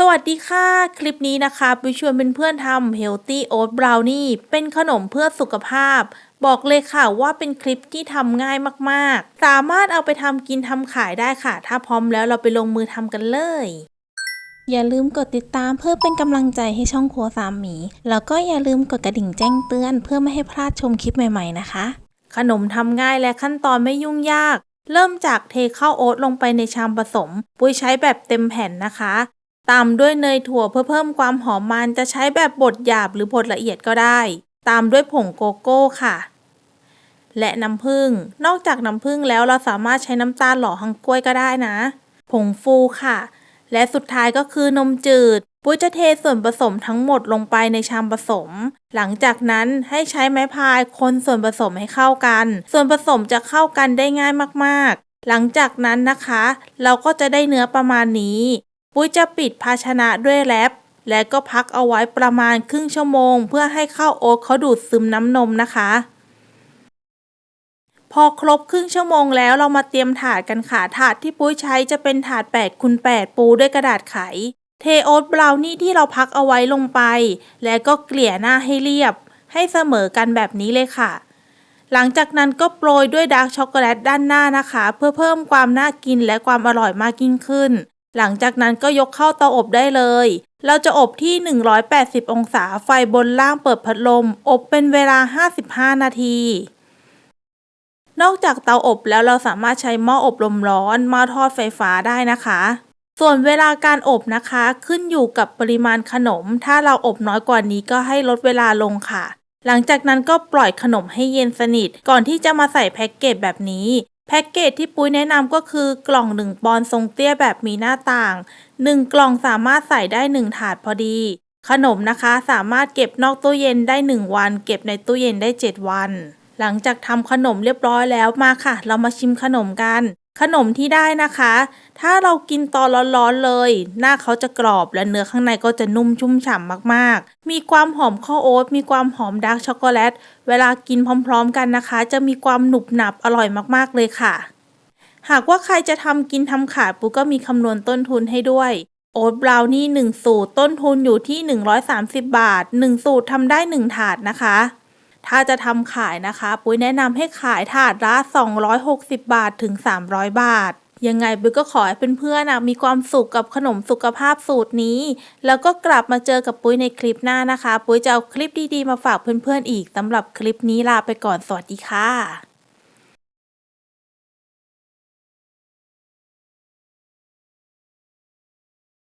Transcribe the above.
สวัสดีค่ะ คลิปนี้นะคะไปชวนเพื่อนๆทำ Healthy Oat Brownie เป็นขนมเพื่อสุขภาพ บอกเลยค่ะว่าเป็นคลิปที่ทำง่ายมากๆ สามารถเอาไปทำกินทำขายได้ค่ะ ถ้าพร้อมแล้วเราไปลงมือทำกันเลย อย่าลืมกดติดตามเพื่อเป็นกำลังใจให้ช่องครัวสามหมี แล้วก็อย่าลืมกดกระดิ่งแจ้งเตือนเพื่อไม่ให้พลาดชมคลิปใหม่ๆนะคะ ขนมทำง่ายและขั้นตอนไม่ยุ่งยากเริ่มจากเทข้าวโอ๊ตลงไปในชามผสม ปุ้ยใช้แบบเต็มแผ่นนะคะ ตามด้วยเนยถั่วเพื่อเพิ่มความหอมมันจะใช้แบบบดหยาบหรือบดละเอียดก็ได้ ตามด้วยผงโกโก้ค่ะ และน้ำผึ้งนอกจากน้ำผึ้งแล้วเราสามารถใช้น้ำตาลหล่อฮังกล้วยก็ได้นะ ผงฟูค่ะ และสุดท้ายก็คือนมจืด ปุ้ยจะเทส่วนผสมทั้งหมดลงไปในชามผสม หลังจากนั้นให้ใช้ไม้พายคนส่วนผสมให้เข้ากัน ส่วนผสมจะเข้ากันได้ง่ายมากๆหลังจากนั้นนะคะ เราก็จะได้เนื้อประมาณนี้ ปุ้ยจะปิดภาชนะด้วยแรปและก็พักเอาไว้ประมาณครึ่งชั่วโมง เพื่อให้ข้าวโอ๊ตเขาดูดซึมน้ำนมนะคะ พอครบครึ่งชั่วโมงแล้วเรามาเตรียมถาดกันค่ะถาดที่ปุ้ยใช้จะเป็นถาด8คูณ8ปูด้วยกระดาษไข เทโอ๊ตบราวนี่ที่เราพักเอาไว้ลงไป แล้วก็เกลี่ยหน้าให้เรียบ ให้เสมอกันแบบนี้เลยค่ะ หลังจากนั้นก็โปรยด้วยดาร์กช็อกโกแลตด้านหน้านะคะ เพื่อเพิ่มความน่ากินและความอร่อยมากยิ่งขึ้น หลังจากนั้นก็ยกเข้าเตาอบได้เลย เราจะอบที่ 180 องศาไฟบนล่างเปิดพัดลม อบเป็นเวลา 55 นาที นอกจากเตาอบแล้วเราสามารถใช้หม้ออบลมร้อนหม้อทอดไฟฟ้าได้นะคะ ส่วนเวลาการอบนะคะขึ้นอยู่กับปริมาณขนม ถ้าเราอบน้อยกว่านี้ก็ให้ลดเวลาลงค่ะ หลังจากนั้นก็ปล่อยขนมให้เย็นสนิท ก่อนที่จะมาใส่แพ็กเกจแบบนี้ แพ็กเกจที่ปุ้ยแนะนำก็คือกล่องหนึ่งปอนทรงเตี้ยแบบมีหน้าต่างหนึ่งกล่องสามารถใส่ได้หนึ่งถาดพอดี ขนมนะคะสามารถเก็บนอกตู้เย็นได้ 1 วัน เก็บในตู้เย็นได้ 7 วัน หลังจากทำขนมเรียบร้อยแล้วมาค่ะ เรามาชิมขนมกัน ขนมที่ได้นะคะ ถ้าเรากินตอนร้อนๆเลย หน้าเขาจะกรอบและเนื้อข้างในก็จะนุ่มชุ่มฉ่ำมากๆ มีความหอมข้าวโอ๊ตมีความหอมดาร์กช็อกโกแลต เวลากินพร้อมๆกันนะคะ จะมีความหนุบหนับอร่อยมากๆเลยค่ะ หากว่าใครจะทำกินทำขายปุ๊ก็มีคำนวณต้นทุนให้ด้วย โอ๊ตบราวนี่1สูตรต้นทุนอยู่ที่ 130 บาท 1 สูตรทำได้ 1 ถาดนะคะ ถ้าจะทำขายนะคะ ปุ้ยแนะนำให้ขายถาดละ 260 บาทถึง 300 บาท ยังไงปุ้ยก็ขอให้เพื่อนๆนะมีความสุขกับขนมสุขภาพสูตรนี้ แล้วก็กลับมาเจอกับปุ้ยในคลิปหน้านะคะ ปุ้ยจะเอาคลิปดีๆมาฝากเพื่อนๆอีกสำหรับคลิปนี้ลาไปก่อนสวัสดีค่ะ